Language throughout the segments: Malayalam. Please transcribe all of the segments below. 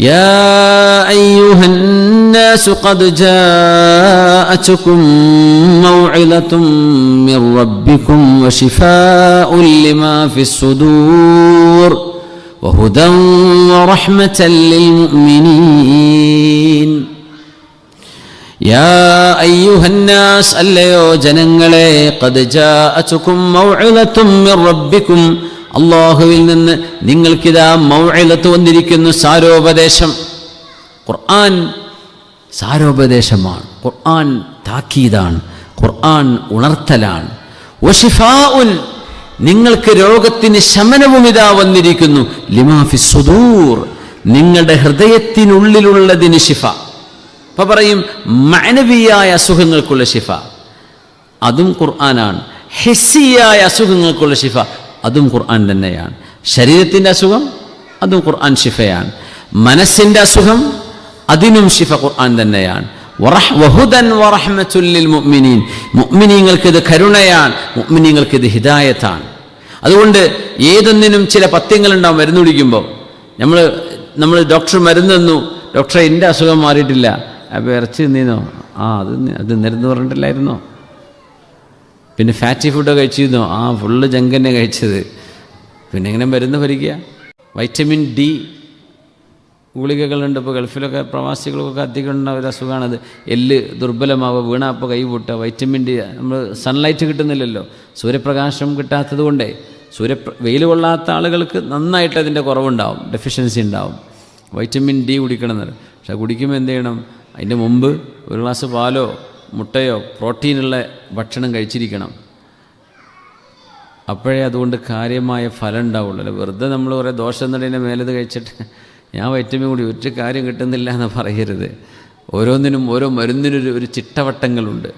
يا أيها الناس قد جاءتكم موعظة من ربكم وشفاء لما في الصدور وهدى ورحمة للمؤمنين. يا أيها الناس اللي جننغلي قد جاءتكم موعظة من ربكم അള്ളാഹുവിൽ നിന്ന് നിങ്ങൾക്കിതാ മൗഇലത്ത് വന്നിരിക്കുന്നു സാരോപദേശം. ഖുർആൻ സാരോപദേശമാണ്. ഖുർആൻ താക്കീതാണ്. ഖുർആൻ ഉണർത്തലാണ്. വഷിഫാഉൻ നിങ്ങൾക്ക് രോഗത്തിന് ശമനവും ഇതാ വന്നിരിക്കുന്നു. ലിമാഫി സുദൂർ നിങ്ങളുടെ ഹൃദയത്തിനുള്ളിലുള്ളതിന് ശിഫ. അപ്പൊ പറയും മാനവീയായ അസുഖങ്ങൾക്കുള്ള ശിഫ. അതും ഖുർആനാണ്. ഹെസ്സിയായ അസുഖങ്ങൾക്കുള്ള ശിഫ. അതും ഖുർആൻ തന്നെയാണ്. ശരീരത്തിന്റെ അസുഖം അതും ഖുർആൻ ശിഫയാണ്. മനസ്സിന്റെ അസുഖം അതിനും ശിഫ ഖുർആൻ തന്നെയാണ്. വഹുദൻ മുഅ്മിനീൻ മുഅ്മിനീങ്ങൾക്ക് ഇത് കരുണയാണ് മുഅ്മിനീങ്ങൾക്ക് ഇത് ഹിദായത്താണ്. അതുകൊണ്ട് ഏതൊന്നിനും ചില പത്യങ്ങളുണ്ടാവും മരുന്ന് കുടിക്കുമ്പോൾ. നമ്മൾ നമ്മൾ ഡോക്ടർ മരുന്ന് തന്നു. ഡോക്ടറെ എന്റെ അസുഖം മാറിയിട്ടില്ല. അപ്പോൾ ഇറച്ചി നിന്നോ ആ അത് അത് നിരന്ന് പറഞ്ഞിട്ടില്ലായിരുന്നോ? പിന്നെ ഫാറ്റി ഫുഡ് കഴിച്ചിരുന്നോ? ആ ഫുള്ള് ജങ്ക് തന്നെ കഴിച്ചത്. പിന്നെ എങ്ങനെ മരുന്ന് ഭരിക്കുക വൈറ്റമിൻ ഡി ഗുളികകളുണ്ട് ഇപ്പോൾ ഗൾഫിലൊക്കെ പ്രവാസികൾക്കൊക്കെ അധികം ഉള്ള ഒരു അസുഖമാണത് എല്ല് ദുർബലമാവുക വീണ അപ്പോൾ കൈ പൊട്ടുക. വൈറ്റമിൻ ഡി നമ്മൾ സൺലൈറ്റ് കിട്ടുന്നില്ലല്ലോ. സൂര്യപ്രകാശം കിട്ടാത്തത് കൊണ്ടേ സൂര്യ വെയിൽ കൊള്ളാത്ത ആളുകൾക്ക് നന്നായിട്ട് അതിന്റെ കുറവുണ്ടാവും ഡെഫിഷ്യൻസി ഉണ്ടാവും. വൈറ്റമിൻ ഡി കുടിക്കണമെന്ന് പക്ഷെ കുടിക്കുമ്പോൾ എന്ത് ചെയ്യണം? അതിന്റെ മുമ്പ് ഒരു ഗ്ലാസ് പാലോ മുട്ടയോ പ്രോട്ടീനുള്ള ഭക്ഷണം കഴിച്ചിരിക്കണം. അപ്പോഴേ അതുകൊണ്ട് കാര്യമായ ഫലം ഉണ്ടാവുള്ളൂ. അല്ല വെറുതെ നമ്മൾ കുറേ ദോഷം എന്നതിന്റെ മേലത് കഴിച്ചിട്ട് ഞാൻ വൈറ്റമിൻ കൂടി ഒരു കാര്യം കിട്ടുന്നില്ല എന്ന് പറയരുത്. ഓരോന്നിനും ഓരോ മരുന്നിനൊരു ഒരു ചിട്ടവട്ടങ്ങളുണ്ട്.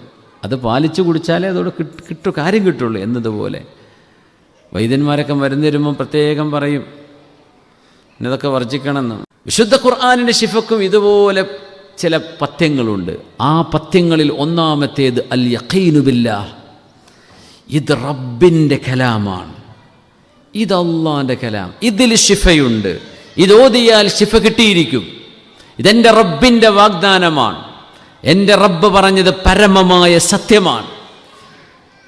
അത് പാലിച്ചു കുടിച്ചാലേ അതോട് കിട്ടു കാര്യം കിട്ടുള്ളൂ എന്നതുപോലെ. വൈദ്യന്മാരൊക്കെ മരുന്ന് തരുമ്പോൾ പ്രത്യേകം പറയും. ഇന്നതൊക്കെ വർജിക്കണമെന്ന്. വിശുദ്ധ ഖുർആാനിന്റെ ശിഫക്കും ഇതുപോലെ ചില പഥ്യങ്ങളുണ്ട്. ആ പഥ്യങ്ങളിൽ ഒന്നാമത്തേത് അൽ യഖീനുബില്ല ഇത് റബ്ബിന്റെ കലാമാണ്. ഇത് അള്ളാന്റെ കലാം. ഇതിൽ ശിഫയുണ്ട്. ഇത് ഓതിയാൽ ശിഫ കിട്ടിയിരിക്കും. ഇതെന്റെ റബ്ബിന്റെ വാഗ്ദാനമാണ്. എന്റെ റബ്ബ് പറഞ്ഞത് പരമമായ സത്യമാണ്.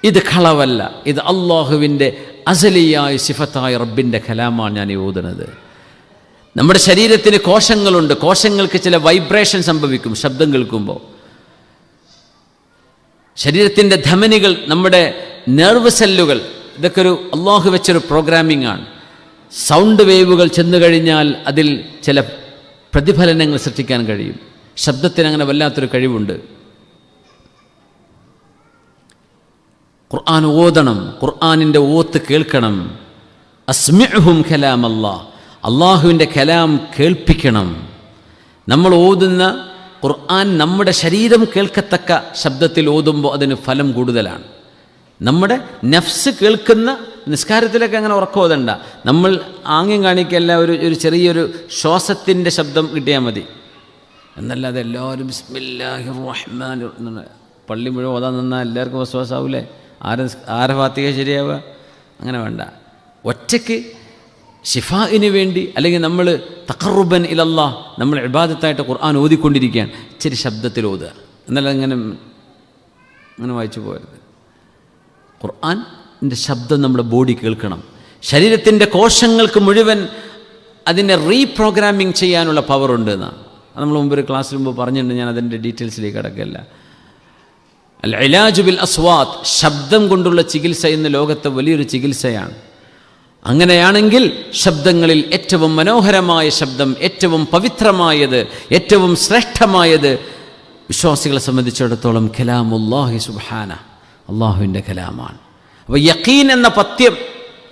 ഇത് കളവല്ല. ഇത് അള്ളാഹുവിന്റെ അസലിയായ സിഫത്തായ റബ്ബിന്റെ കലാമാണ് ഞാൻ ഓതുന്നത്. നമ്മുടെ ശരീരത്തിന് കോശങ്ങളുണ്ട്. കോശങ്ങൾക്ക് ചില വൈബ്രേഷൻ സംഭവിക്കും ശബ്ദം കേൾക്കുമ്പോൾ. ശരീരത്തിന്റെ ധമനികൾ നമ്മുടെ നെർവ് സെല്ലുകൾ ഇതൊക്കെ ഒരു അള്ളാഹു വെച്ചൊരു പ്രോഗ്രാമിംഗ് ആണ്. സൗണ്ട് വേവുകൾ ചെന്നു കഴിഞ്ഞാൽ അതിൽ ചില പ്രതിഫലനങ്ങൾ സൃഷ്ടിക്കാൻ കഴിയും. ശബ്ദത്തിന് അങ്ങനെ വല്ലാത്തൊരു കഴിവുണ്ട്. ഖുർആൻ ഓതണം ഖുർആാനിന്റെ ഓത്ത് കേൾക്കണം. അസ്മിഹും കലാം അല്ലാ അള്ളാഹുവിന്റെ കലാം കേൾപ്പിക്കണം. നമ്മൾ ഓതുന്ന ഖുർആൻ നമ്മുടെ ശരീരം കേൾക്കത്തക്ക ശബ്ദത്തിൽ ഓതുമ്പോൾ അതിന് ഫലം കൂടുതലാണ്. നമ്മുടെ നഫ്സ് കേൾക്കുന്ന നിസ്കാരത്തിലൊക്കെ അങ്ങനെ ഉറക്കോതണ്ട നമ്മൾ ആംഗ്യം കാണിക്കല്ല ഒരു ഒരു ചെറിയൊരു ശ്വാസത്തിന്റെ ശബ്ദം കിട്ടിയാൽ മതി. എന്നല്ലാതെ എല്ലാവരും പള്ളി മുഴുവൻ ഓതാൻ നിന്നാൽ എല്ലാവർക്കും വിശ്വാസമാവില്ലേ ആരെ ആരെ ഫാത്തിക ശരിയാവുക? അങ്ങനെ വേണ്ട. ഒറ്റയ്ക്ക് ഷിഫാഇന് വേണ്ടി അല്ലെങ്കിൽ നമ്മൾ തക്കറുബൻ ഇലല്ലാ നമ്മൾ ഇബാദത്തായിട്ട് ഖുർആൻ ഓതിക്കൊണ്ടിരിക്കുകയാണ്. ഇച്ചിരി ശബ്ദത്തിൽ ഓതുക. എന്നല്ല അങ്ങനെ അങ്ങനെ വായിച്ചു പോകരുത്. ഖുർആന്റെ ശബ്ദം നമ്മുടെ ബോഡി കേൾക്കണം. ശരീരത്തിന്റെ കോശങ്ങൾക്ക് മുഴുവൻ അതിനെ റീപ്രോഗ്രാമിംഗ് ചെയ്യാനുള്ള പവറുണ്ട് എന്നാണ് നമ്മൾ മുമ്പ് ഒരു ക്ലാസ്സിൽ മുമ്പ് പറഞ്ഞിട്ടുണ്ട് ഞാൻ അതിന്റെ ഡീറ്റെയിൽസിലേക്ക് കിടക്കില്ല. അൽ ഇലാജു ബിൽ ശബ്ദം കൊണ്ടുള്ള ചികിത്സ ഇന്ന് ലോകത്തെ വലിയൊരു ചികിത്സയാണ്. അങ്ങനെയാണെങ്കിൽ ശബ്ദങ്ങളിൽ ഏറ്റവും മനോഹരമായ ശബ്ദം ഏറ്റവും പവിത്രമായത് ഏറ്റവും ശ്രേഷ്ഠമായത് വിശ്വാസികളെ സംബന്ധിച്ചിടത്തോളം ഖലാമുല്ലാഹി സുബാന അള്ളാഹുവിന്റെ കലാമാണ്. അപ്പോൾ യക്കീൻ എന്ന പത്യം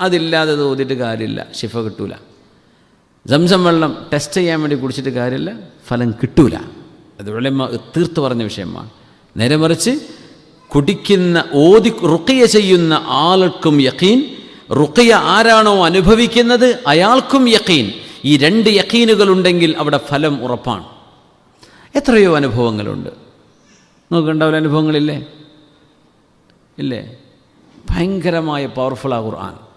അതില്ലാതെ തോന്നിയിട്ട് കാര്യമില്ല ശിഫ കിട്ടൂല. ജംസം വെള്ളം ടെസ്റ്റ് ചെയ്യാൻ വേണ്ടി കുടിച്ചിട്ട് കാര്യമില്ല ഫലം കിട്ടൂല. അത് ഉലമ തീർത്ത് പറഞ്ഞ വിഷയമാണ്. നേരെ മറിച്ച് കുടിക്കുന്ന ഓതി റുക്കിയ ചെയ്യുന്ന ആൾക്കും യക്കീൻ റുക്കിയ ആരാണോ അനുഭവിക്കുന്നത് അയാൾക്കും യക്കീൻ ഈ രണ്ട് യക്കീനുകൾ ഉണ്ടെങ്കിൽ അവിടെ ഫലം ഉറപ്പാണ്. എത്രയോ അനുഭവങ്ങളുണ്ട്. നോക്കുണ്ടാവില്ല അനുഭവങ്ങളില്ലേ? ഇല്ലേ? ഭയങ്കരമായ പവർഫുൾ ആ ഖുർആൻ.